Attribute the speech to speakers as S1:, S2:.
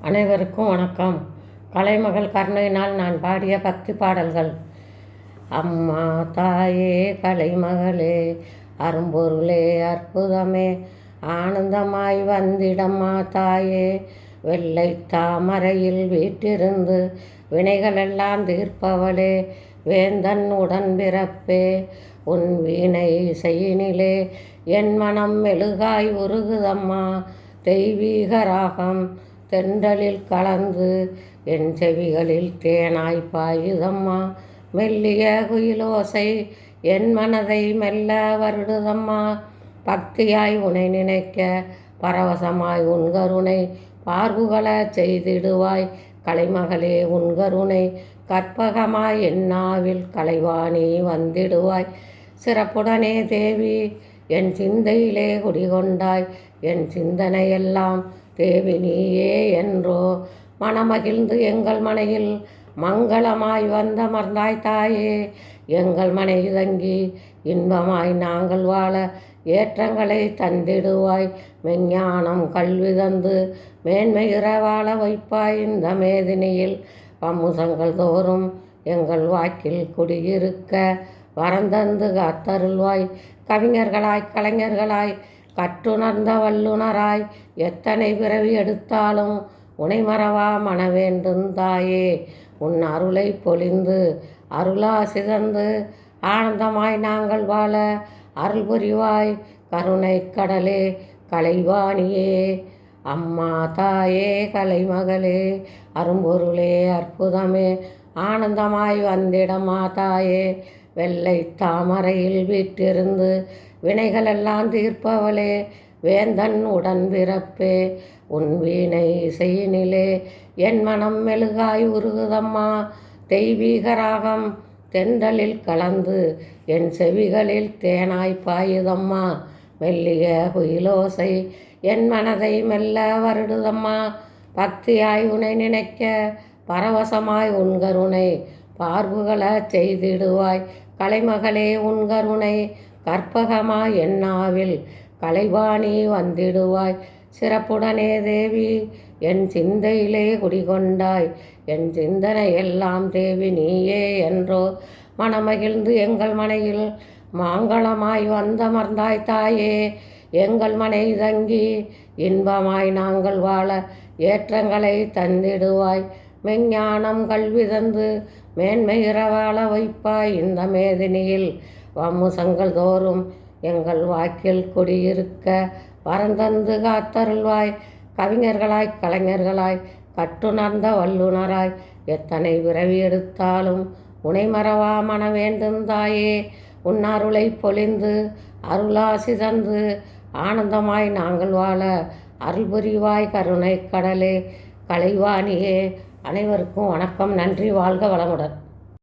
S1: அனைவருக்கும் வணக்கம். கலைமகள் கருணையினால் நான் பாடிய பக்தி பாடல்கள். அம்மா தாயே கலைமகளே அரும்பொருளே அற்புதமே ஆனந்தமாய் வந்திடம்மா தாயே. வெள்ளை தாமரையில் வீட்டிருந்து வினைகளெல்லாம் தீர்ப்பவளே வேந்தன் உடன் பிறப்பே. உன் வீணை செய்யினிலே என் மனம் மெழுகாய் உருகுதம்மா. தெய்வீக ராகம் தென்றலில் கலந்து என் செவிகளில் தேனாய் பாயுதம்மா. மெல்லிய குயிலோசை என் மனதை மெல்ல வருடுதம்மா. பக்தியாய் உனை நினைக்க பரவசமாய் உன் கருணை பார்வுகள செய்திடுவாய். கலைமகளே உன் கருணை கற்பகமாய் என்னாவில் கலைவாணி வந்திடுவாய். சிறப்புடனே தேவி என் சிந்தையிலே குடிகொண்டாய் என் சிந்தனையெல்லாம் தேவி நீயே என்றோ. மனமகிழ்ந்து எங்கள் மனையில் மங்களமாய் வந்தமர்ந்தாய் தாயே. எங்கள் மனை தங்கி இன்பமாய் நாங்கள் வாழ ஏற்றங்களை தந்திடுவாய். மெஞ்ஞானம் கல்வி தந்து மேன்மையுற வாழ வைப்பாய் இந்த மேதினியில். பம்முசங்கள் தோறும் எங்கள் வாக்கில் குடியிருக்க வரந்தந்து காத்தருள்வாய் கவிஞர்களாய் கலைஞர்களாய் கற்றுணர்ந்த வல்லுனராய் எத்தனை பிறவி எடுத்தாலும் உனை மறவா மன தாயே. உன் அருளை பொழிந்து அருளா சிதந்து ஆனந்தமாய் நாங்கள் வாழ அருள் புரிவாய். கருணை கடலே கலைவாணியே. அம்மா தாயே கலைமகளே அரும்பொருளே அற்புதமே ஆனந்தமாய் வந்திடமா தாயே வெள்ளை தாமரையில் வீற்றிருந்து வினைகளெல்லாம் தீர்ப்பவளே வேந்தன் உடன் பிறப்பே. உன் வீணை இசையினிலே என் மனம் மெழுகாய் உருகுதம்மா. தெய்வீக ராகம் தென்றலில் கலந்து என் செவிகளில் தேனாய் பாயுதம்மா. மெல்லிய குயிலோசை என் மனதை மெல்ல வருடுதம்மா. பக்தியாய் உனை நினைக்க பரவசமாய் உன் கருணை பார்வுகள செய்திடுவாய். கலைமகளே உன் கருணை கற்பகமா என்னாவில்? கலைவாணி வந்திடுவாய். சிறப்புடனே தேவி என் சிந்தையிலே குடிகொண்டாய். என் சிந்தனை எல்லாம் தேவி நீயே என்றோ மனமகிழ்ந்து எங்கள் மனையில் மாங்களமாய் வந்தமர்ந்தாய் தாயே. எங்கள் மனை தங்கி இன்பமாய் நாங்கள் வாழ ஏற்றங்களை தந்திடுவாய். மெஞ்ஞானம் கல்வி தந்து மேன்மையிற வாழ வைப்பாய் இந்த மேதினியில். வம்முசங்கள் தோறும் எங்கள் வாக்கில் குடியிருக்க வரந்தந்து காத்தருள்வாய். கவிஞர்களாய் கலைஞர்களாய் கற்றுணர்ந்த வல்லுனராய். எத்தனை விரவி எடுத்தாலும் உனை மறவா மன வேண்டுந்தாயே பொழிந்து அருளாசி தந்து ஆனந்தமாய் நாங்கள் வாழ அருள் புரிவாய் கருணை கடலே. கலைவாணியே அனைவருக்கும் வணக்கம். நன்றி. வாழ்க வளமுடன்.